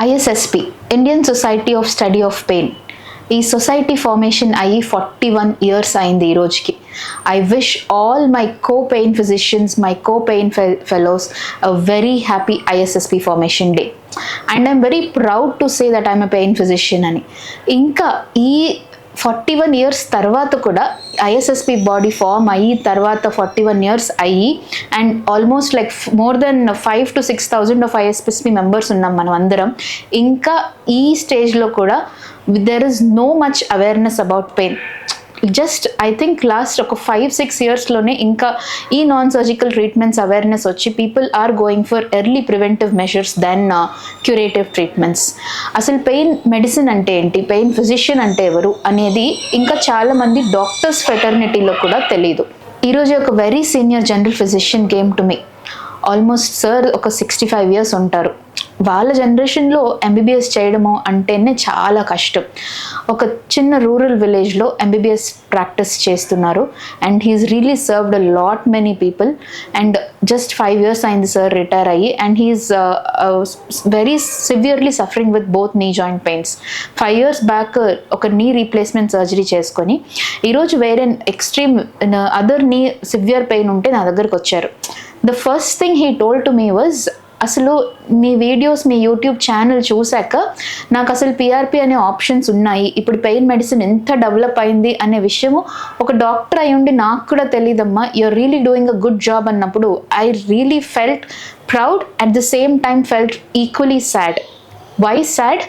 ISSP Indian society of study of pain ఈ society formation అయ్యి forty one years అయింది ఈ రోజుకి. I wish all my co pain physicians my co pain fellows a very happy ISSP formation day. And I'm very proud to say that I'm a pain physician అని. ఇంకా ఈ forty one years తర్వాత కూడా ఐఎస్ఎస్పి body form అయ్యి తర్వాత forty one years అయ్యి and almost like more than five to six thousand of ISSP members ఉన్నాం మనం అందరం. ఇంకా ఈ స్టేజ్లో కూడా there is no much awareness about pain just I think last ఒక ఫైవ్ సిక్స్ ఇయర్స్లోనే ఇంకా ఈ నాన్ సర్జికల్ ట్రీట్మెంట్స్ అవేర్నెస్ వచ్చి people are going for early preventive measures than curative treatments అసలు పెయిన్ మెడిసిన్ అంటే ఏంటి? పెయిన్ ఫిజిషియన్ అంటే ఎవరు? అనేది ఇంకా చాలామంది డాక్టర్స్ ఫెటర్నిటీలో కూడా తెలియదు ఈరోజు ఒక very senior general physician came to me almost sir ఒక సిక్స్టీ ఫైవ్ ఇయర్స్ ఉంటారు. వాళ్ళ జనరేషన్లో ఎంబీబీఎస్ చేయడము అంటేనే చాలా కష్టం. ఒక చిన్న రూరల్ విలేజ్లో ఎంబీబీఎస్ ప్రాక్టీస్ చేస్తున్నారు. And he's really served a lot many people. And just five years అయింది సార్ రిటైర్ అయ్యి. And he's very severely suffering with both knee joint pains five years back ఒక నీ రీప్లేస్మెంట్ సర్జరీ చేసుకొని ఈరోజు వేరే extreme other knee severe pain ఉంటే నా దగ్గరకు వచ్చారు. The first thing he told to me was అసలు మీ వీడియోస్ మీ యూట్యూబ్ ఛానల్ చూశాక నాకు అసలు పిఆర్పి అనే ఆప్షన్స్ ఉన్నాయి. ఇప్పుడు పెయిన్ మెడిసిన్ ఎంత డెవలప్ అయింది అనే విషయము ఒక డాక్టర్ అయి ఉండి నాకు కూడా తెలియదమ్మా you're really doing a good job అన్నప్పుడు I really felt proud at the same time felt equally sad why sad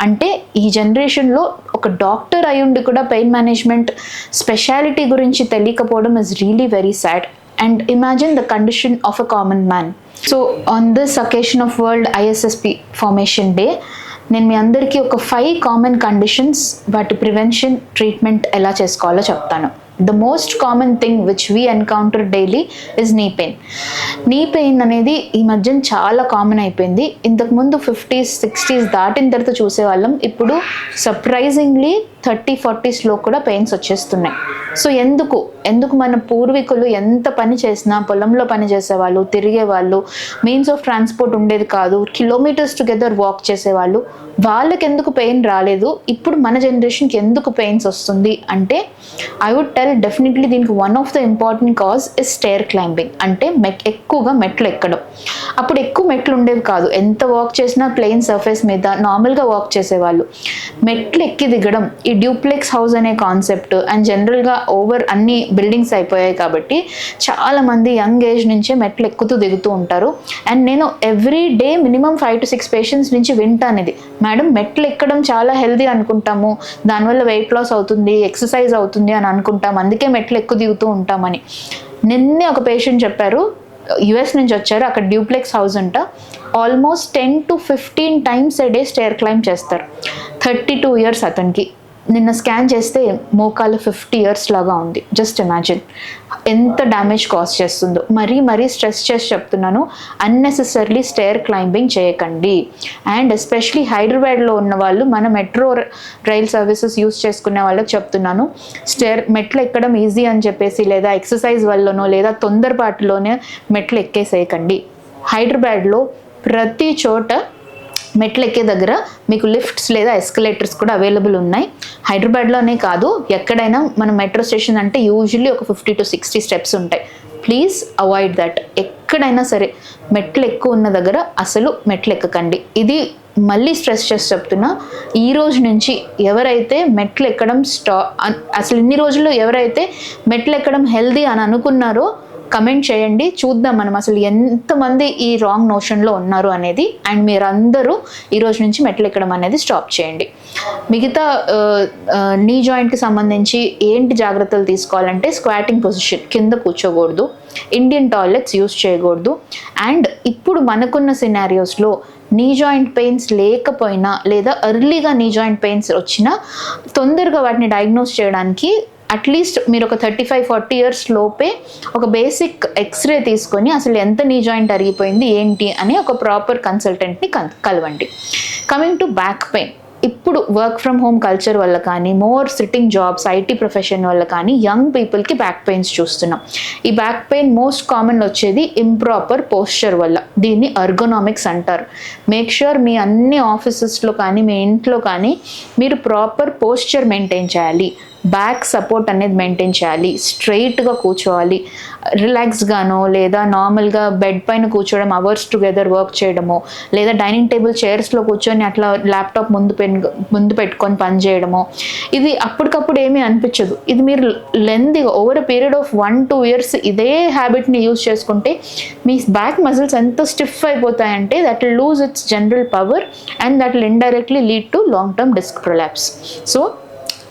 అంటే ఈ జనరేషన్లో ఒక డాక్టర్ అయ్యుండి కూడా పెయిన్ మేనేజ్మెంట్ స్పెషాలిటీ గురించి తెలియకపోవడం is really very sad and imagine the condition of a common man so on this occasion of world ISSP formation day నేను మీ అందరికీ ఒక ఫైవ్ కామన్ కండిషన్స్ వాటి ప్రివెన్షన్ ట్రీట్మెంట్ ఎలా చేసుకోవాలో చెప్తాను. The most common thing which we encounter daily is knee pain knee pain అనేది ఈ మధ్యన చాలా కామన్ అయిపోయింది. ఇంతకుముందు ఫిఫ్టీస్ సిక్స్టీస్ దాటిన తర్వాత చూసేవాళ్ళం. ఇప్పుడు సర్ప్రైజింగ్లీ థర్టీ ఫార్టీస్లో కూడా పెయిన్స్ వచ్చేస్తున్నాయి. సో ఎందుకు? ఎందుకు మన పూర్వీకులు ఎంత పని చేసినా పొలంలో పని చేసేవాళ్ళు తిరిగేవాళ్ళు మీన్స్ ఆఫ్ ట్రాన్స్పోర్ట్ ఉండేది కాదు కిలోమీటర్స్ టుగెదర్ వాక్ చేసేవాళ్ళు వాళ్ళకి ఎందుకు పెయిన్ రాలేదు? ఇప్పుడు మన జనరేషన్కి ఎందుకు పెయిన్స్ వస్తుంది అంటే ఐ వుడ్ టెల్ డెఫినెట్లీ దీనికి one of the important cause is stair climbing అంటే మెట్ ఎక్కువగా మెట్లు ఎక్కడం. అప్పుడు ఎక్కువ మెట్లు ఉండేవి కాదు. ఎంత వాక్ చేసినా ప్లెయిన్ సర్ఫేస్ మీద నార్మల్గా వాక్ చేసేవాళ్ళు. మెట్లు ఎక్కి దిగడం ఈ డ్యూప్లెక్స్ హౌస్ అనే కాన్సెప్ట్ అండ్ జనరల్గా ఓవర్ అన్ని బిల్డింగ్స్ అయిపోయాయి కాబట్టి చాలా మంది యంగ్ ఏజ్ నుంచే మెట్లు ఎక్కుతూ దిగుతూ ఉంటారు. అండ్ నేను every day minimum five to six patients నుంచి వింటాను ఇది. మేడం మెట్లు ఎక్కడం చాలా హెల్దీ అనుకుంటాము. దానివల్ల వెయిట్ లాస్ అవుతుంది ఎక్సర్సైజ్ అవుతుంది అని అనుకుంటాం అందుకే మెట్లు ఎక్కువ దిగుతూ ఉంటామని. నిన్నే ఒక పేషెంట్ చెప్పారు యుఎస్ నుంచి వచ్చారు అక్కడ డ్యూప్లెక్స్ హౌస్ అంట. Almost ten to fifteen times a day stair climb చేస్తారు. థర్టీ టూ ఇయర్స్ అతనికి. నిన్న స్కాన్ చేస్తే మోకాలు ఫిఫ్టీ ఇయర్స్ లాగా ఉంది. Just imagine. ఎంత డ్యామేజ్ కాస్ చేస్తుందో. మరీ మరీ స్ట్రెస్ చేసి చెప్తున్నాను. అన్నెసెసర్లీ స్టేర్ క్లైంబింగ్ చేయకండి. అండ్ ఎస్పెషలీ హైదరాబాద్లో ఉన్న వాళ్ళు మన మెట్రో రైల్ సర్వీసెస్ యూస్ చేసుకునే వాళ్ళకి చెప్తున్నాను. స్టేర్ మెట్లు ఎక్కడం ఈజీ అని చెప్పేసి లేదా ఎక్సర్సైజ్ వల్లనో లేదా తొందరపాటులోనే మెట్లు ఎక్కేసేయకండి. హైదరాబాద్లో ప్రతి చోట మెట్లు ఎక్కే దగ్గర మీకు లిఫ్ట్స్ లేదా ఎస్కలేటర్స్ కూడా అవైలబుల్ ఉన్నాయి. హైదరాబాద్లోనే కాదు ఎక్కడైనా మన మెట్రో స్టేషన్ అంటే యూజువల్లీ ఒక ఫిఫ్టీ టు సిక్స్టీ స్టెప్స్ ఉంటాయి. ప్లీజ్ అవాయిడ్ దట్ ఎక్కడైనా సరే మెట్లు ఎక్కువ ఉన్న దగ్గర అసలు మెట్లు ఎక్కకండి ఇది మళ్ళీ స్ట్రెస్ చేసి చెప్తున్నా. ఈ రోజు నుంచి ఎవరైతే మెట్లు ఎక్కడం స్టా అసలు ఇన్ని రోజుల్లో ఎవరైతే మెట్లు ఎక్కడం హెల్దీ అని అనుకున్నారో కమెంట్ చేయండి. చూద్దాం మనం అసలు ఎంతమంది ఈ రాంగ్ నోషన్లో ఉన్నారు అనేది. అండ్ మీరందరూ ఈ రోజు నుంచి మెట్లు ఎక్కడం అనేది స్టాప్ చేయండి. మిగతా నీ జాయింట్కి సంబంధించి ఏంటి జాగ్రత్తలు తీసుకోవాలంటే స్క్వాటింగ్ పొజిషన్ కింద కూర్చోకూడదు. ఇండియన్ టాయిలెట్స్ యూస్ చేయకూడదు. అండ్ ఇప్పుడు మనకున్న సినారియోస్లో నీ జాయింట్ పెయిన్స్ లేకపోయినా లేదా ఎర్లీగా నీ జాయింట్ పెయిన్స్ వచ్చినా తొందరగా వాటిని డయాగ్నోస్ చేయడానికి అట్లీస్ట్ మీరు ఒక థర్టీ ఫైవ్ ఫార్టీ ఇయర్స్ లోపే ఒక బేసిక్ ఎక్స్రే తీసుకొని అసలు ఎంత నీ జాయింట్ అరిగిపోయింది ఏంటి అని ఒక ప్రాపర్ కన్సల్టెంట్ని కన్ కలవండి. Coming to back pain. ఇప్పుడు వర్క్ ఫ్రమ్ హోమ్ కల్చర్ వల్ల కానీ more sitting jobs IT profession వల్ల కానీ యంగ్ పీపుల్కి బ్యాక్ పెయిన్స్ చూస్తున్నాం. ఈ బ్యాక్ పెయిన్ మోస్ట్ కామన్ వచ్చేది ఇంప్రాపర్ పోస్చర్ వల్ల దీన్ని అర్గోనామిక్స్ అంటారు. మేక్ ష్యూర్ మీ అన్ని ఆఫీసెస్లో కానీ మీ ఇంట్లో కానీ మీరు ప్రాపర్ పోస్చర్ మెయింటైన్ చేయాలి. బ్యాక్ సపోర్ట్ అనేది మెయింటైన్ చేయాలి. స్ట్రైట్గా కూర్చోవాలి. రిలాక్స్గానో లేదా నార్మల్గా బెడ్ పైన కూర్చోవడం అవర్స్ టుగెదర్ వర్క్ చేయడమో లేదా డైనింగ్ టేబుల్ చైర్స్లో కూర్చొని అట్లా ల్యాప్టాప్ ముందు పెన్ ముందు పెట్టుకొని పని చేయడమో ఇది అప్పటికప్పుడు ఏమీ అనిపించదు. ఇది మీరు లెందిగా over period of one two years ఇదే హ్యాబిట్ని యూజ్ చేసుకుంటే మీ బ్యాక్ మజిల్స్ ఎంత stiff అయిపోతాయంటే that lose its general power and that will indirectly lead to long term disc prolapse so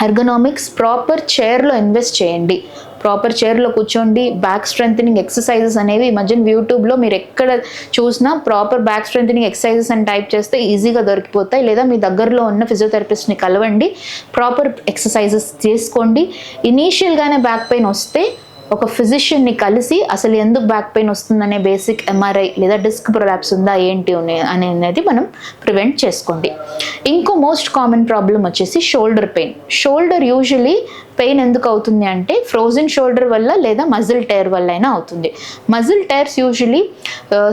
ergonomics proper చైర్లో ఇన్వెస్ట్ చేయండి. ప్రాపర్ చైర్లో కూర్చోండి. బ్యాక్ స్ట్రెంగ్ ఎక్సర్సైజెస్ అనేవి ఈ మధ్యన యూట్యూబ్లో మీరు ఎక్కడ చూసినా ప్రాపర్ బ్యాక్ స్ట్రెంగ్ ఎక్సర్సైజెస్ అని టైప్ చేస్తే ఈజీగా దొరికిపోతాయి. లేదా మీ దగ్గరలో ఉన్న ఫిజియోథెరపిస్ట్ని కలవండి. ప్రాపర్ ఎక్సర్సైజెస్ చేసుకోండి ఇనీషియల్గానే బ్యాక్ పెయిన్ వస్తే ఒక ఫిజిషియన్ని కలిసి అసలు ఎందుకు బ్యాక్ పెయిన్ వస్తుందనే బేసిక్ ఎంఆర్ఐ లేదా డిస్క్ ప్రొలాప్స్ ఉందా ఏంటి అనేది మనం ప్రివెంట్ చేసుకోండి. ఇంకో మోస్ట్ కామన్ ప్రాబ్లం వచ్చేసి shoulder pain shoulder usually pain ఎందుకు అవుతుంది అంటే ఫ్రోజన్ షోల్డర్ వల్ల లేదా మజిల్ టైర్ వల్ల అయినా అవుతుంది. మజిల్ టైర్స్ యూజువలీ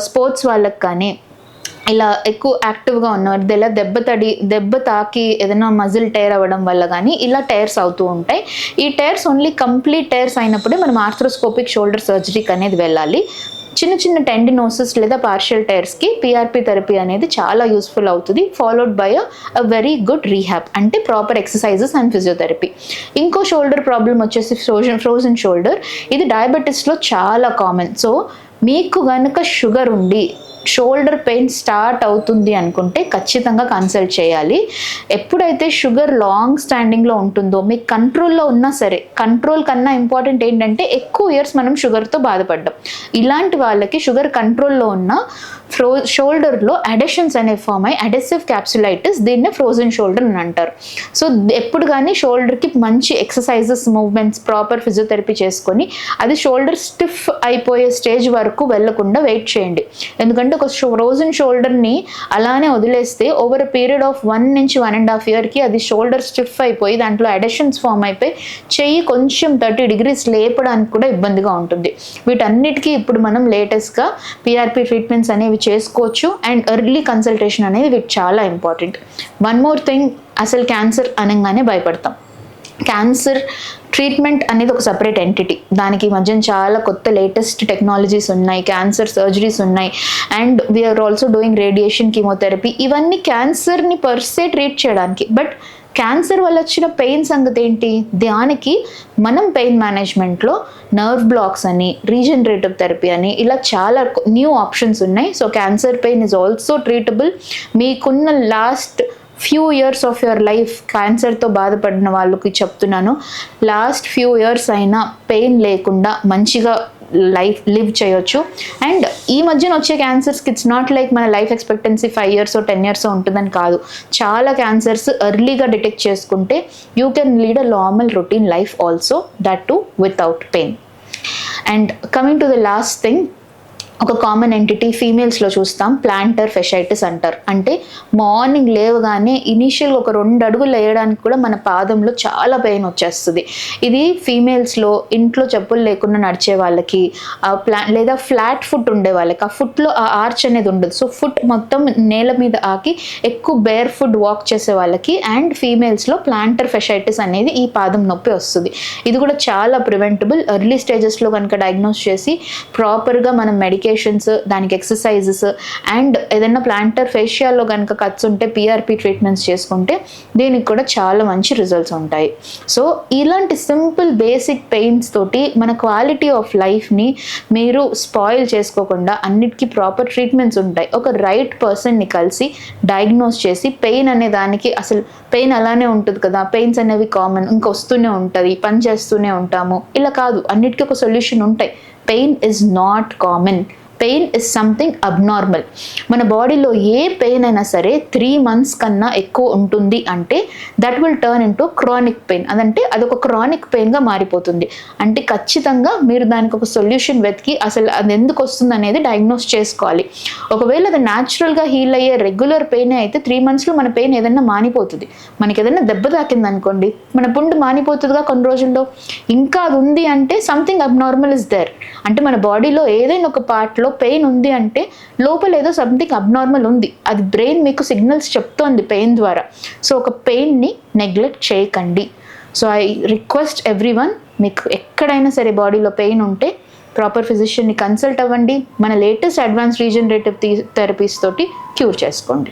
స్పోర్ట్స్ వాళ్ళకి కానీ ఇలా ఎక్కువ యాక్టివ్గా ఉన్నవారు ఇలా దెబ్బ తడి దెబ్బ తాకి ఏదైనా మజిల్ టైర్ అవ్వడం వల్ల కానీ ఇలా టైర్స్ అవుతూ ఉంటాయి. ఈ టైర్స్ ఓన్లీ కంప్లీట్ టైర్స్ అయినప్పుడే మనం ఆర్థ్రోస్కోపిక్ షోల్డర్ సర్జరీకి అనేది వెళ్ళాలి. చిన్న చిన్న టెండినోసిస్ లేదా పార్షియల్ టైర్స్కి పిఆర్పి థెరపీ అనేది చాలా యూస్ఫుల్ అవుతుంది followed by a very good rehab అంటే ప్రాపర్ ఎక్సర్సైజెస్ అండ్ ఫిజియోథెరపీ ఇంకో షోల్డర్ ప్రాబ్లం వచ్చేసి ఫ్రోజన్ ఫ్రోజన్ షోల్డర్ ఇది డయాబెటీస్లో చాలా కామన్ సో మీకు కనుక షుగర్ ఉండి షోల్డర్ పెయిన్ స్టార్ట్ అవుతుంది అనుకుంటే ఖచ్చితంగా కన్సల్ట్ చేయాలి. ఎప్పుడైతే షుగర్ లాంగ్ స్టాండింగ్లో ఉంటుందో మీకు కంట్రోల్లో ఉన్నా సరే కంట్రోల్ కన్నా ఇంపార్టెంట్ ఏంటంటే ఎక్కువ ఇయర్స్ మనం షుగర్తో బాధపడ్డాం. ఇలాంటి వాళ్ళకి షుగర్ కంట్రోల్లో ఉన్న ఫ్రో షోల్డర్లో అడెషన్స్ అనేవి ఫామ్ అయ్యి అడెసివ్ క్యాప్సులైటిస్ దీన్ని ఫ్రోజన్ షోల్డర్ అని అంటారు. సో ఎప్పుడు కానీ షోల్డర్కి మంచి ఎక్సర్సైజెస్ మూవ్మెంట్స్ ప్రాపర్ ఫిజియోథెరపీ చేసుకొని అది షోల్డర్ స్టిఫ్ అయిపోయే స్టేజ్ వరకు వెళ్ళకుండా వెయిట్ చేయండి. ఎందుకంటే ఒక ఫ్రోజన్ షోల్డర్ని అలానే వదిలేస్తే ఓవర్ పీరియడ్ ఆఫ్ వన్ నుంచి వన్ అండ్ హాఫ్ ఇయర్కి అది షోల్డర్ స్టిఫ్ అయిపోయి దాంట్లో అడెషన్స్ ఫామ్ అయిపోయి చెయ్యి కొంచెం థర్టీ డిగ్రీస్ లేపడానికి కూడా ఇబ్బందిగా ఉంటుంది. వీటన్నిటికీ ఇప్పుడు మనం లేటెస్ట్గా పిఆర్పి ట్రీట్మెంట్స్ అనేవి చేసుకోవచ్చు. అండ్ ఎర్లీ కన్సల్టేషన్ అనేది వీటి చాలా ఇంపార్టెంట్ వన్ మోర్ థింగ్ అసలు క్యాన్సర్ అనగానే భయపడతాం. క్యాన్సర్ ట్రీట్మెంట్ అనేది ఒక సపరేట్ ఎంటిటీ దానికి మధ్య మధ్యన చాలా కొత్త లేటెస్ట్ టెక్నాలజీస్ ఉన్నాయి క్యాన్సర్ సర్జరీస్ ఉన్నాయి. And we are also doing radiation chemotherapy ఇవన్నీ క్యాన్సర్ని పర్సే ట్రీట్ చేయడానికి. బట్ క్యాన్సర్ వల్ల వచ్చిన పెయిన్ సంగతి ఏంటి? దానికి మనం పెయిన్ మేనేజ్మెంట్లో నర్వ్ బ్లాక్స్ అని రీజనరేటివ్ థెరపీ అని ఇలా చాలా న్యూ ఆప్షన్స్ ఉన్నాయి. So cancer pain is also treatable మీకున్న last few years of your life క్యాన్సర్తో బాధపడిన వాళ్ళకి చెప్తున్నాను. లాస్ట్ ఫ్యూ ఇయర్స్ అయినా పెయిన్ లేకుండా మంచిగా లైఫ్ లివ్ చేయొచ్చు. అండ్ ఈ మధ్యన వచ్చే క్యాన్సర్స్కి ఇట్స్ నాట్ లైక్ మన life expectancy five years ten years ఉంటుందని కాదు. చాలా క్యాన్సర్స్ ఎర్లీగా డిటెక్ట్ చేసుకుంటే you can lead a normal routine life also that too without pain and coming to the last thing ఒక కామన్ ఎంటిటీ ఫీమేల్స్లో చూస్తాం planter fasciitis అంటారు. అంటే మార్నింగ్ లేవగానే ఇనీషియల్ ఒక రెండు అడుగులు వేయడానికి కూడా మన పాదంలో చాలా పెయిన్ వచ్చేస్తుంది. ఇది ఫీమేల్స్లో ఇంట్లో చెప్పులు లేకుండా నడిచే వాళ్ళకి ఆ ప్లా లేదా ఫ్లాట్ ఫుట్ ఉండే వాళ్ళకి ఆ ఫుట్లో ఆ ఆర్చ్ అనేది ఉండదు. సో ఫుట్ మొత్తం నేల మీద ఆకి ఎక్కువ బేర్ ఫుడ్ వాక్ చేసే వాళ్ళకి అండ్ ఫీమేల్స్లో ప్లాంటర్ ఫెషైటిస్ అనేది ఈ పాదం నొప్పి వస్తుంది. ఇది కూడా చాలా ప్రివెంటబుల్ ఎర్లీ స్టేజెస్లో కనుక డయాగ్నోస్ చేసి ప్రాపర్గా మనం మెడికేషన్స్ దానికి ఎక్సర్సైజెస్ అండ్ ఏదైనా ప్లాంటర్ ఫేషియాల్లో కనుక కట్స్ ఉంటే పిఆర్పి ట్రీట్మెంట్స్ చేసుకుంటే దీనికి కూడా చాలా మంచి రిజల్ట్స్ ఉంటాయి. సో ఇలాంటి సింపుల్ బేసిక్ పెయిన్స్ తోటి మన క్వాలిటీ ఆఫ్ లైఫ్ని మీరు స్పాయిల్ చేసుకోకుండా అన్నిటికీ ప్రాపర్ ట్రీట్మెంట్స్ ఉంటాయి. ఒక రైట్ పర్సన్ని కలిసి డయాగ్నోస్ చేసి పెయిన్ అనే దానికి అసలు పెయిన్ అలానే ఉంటుంది కదా పెయిన్స్ అనేవి కామన్ ఇంకా వస్తూనే ఉంటుంది పని చేస్తూనే ఉంటాము. ఇలా కాదు అన్నిటికీ ఒక సొల్యూషన్ ఉంటాయి. Pain is not common pain is something abnormal. మన బాడీలో ఏ పెయిన్ అయినా సరే త్రీ మంత్స్ కన్నా ఎక్కువ ఉంటుంది అంటే that will turn into chronic pain అదంటే అదొక క్రానిక్ పెయిన్గా మారిపోతుంది. అంటే ఖచ్చితంగా మీరు దానికి ఒక సొల్యూషన్ వెతికి అసలు అది ఎందుకు వస్తుంది అనేది డయాగ్నోస్ చేసుకోవాలి. ఒకవేళ అది న్యాచురల్గా హీల్ అయ్యే రెగ్యులర్ పెయిన్ అయితే త్రీ మంత్స్లో మన పెయిన్ ఏదైనా మానిపోతుంది. మనకి ఏదైనా దెబ్బ తాకింది అనుకోండి మన పుండు మానిపోతుందిగా కొన్ని రోజుల్లో. ఇంకా అది ఉంది అంటే సంథింగ్ అబ్నార్మల్ ఇస్ దేర్ అంటే మన బాడీలో ఏదైనా ఒక పార్ట్లో పెయిన్ ఉంది అంటే లోపల ఏదో సంథింగ్ అబ్నార్మల్ ఉంది. అది బ్రెయిన్ మీకు సిగ్నల్స్ చెప్తోంది పెయిన్ ద్వారా. సో ఒక పెయిన్ని నెగ్లెక్ట్ చేయకండి. So I request everyone మీకు ఎక్కడైనా సరే బాడీలో పెయిన్ ఉంటే ప్రాపర్ ఫిజిషియన్ని కన్సల్ట్ అవ్వండి. మన లేటెస్ట్ అడ్వాన్స్ రీజనరేటివ్ థెరపీస్ తోటి క్యూర్ చేసుకోండి.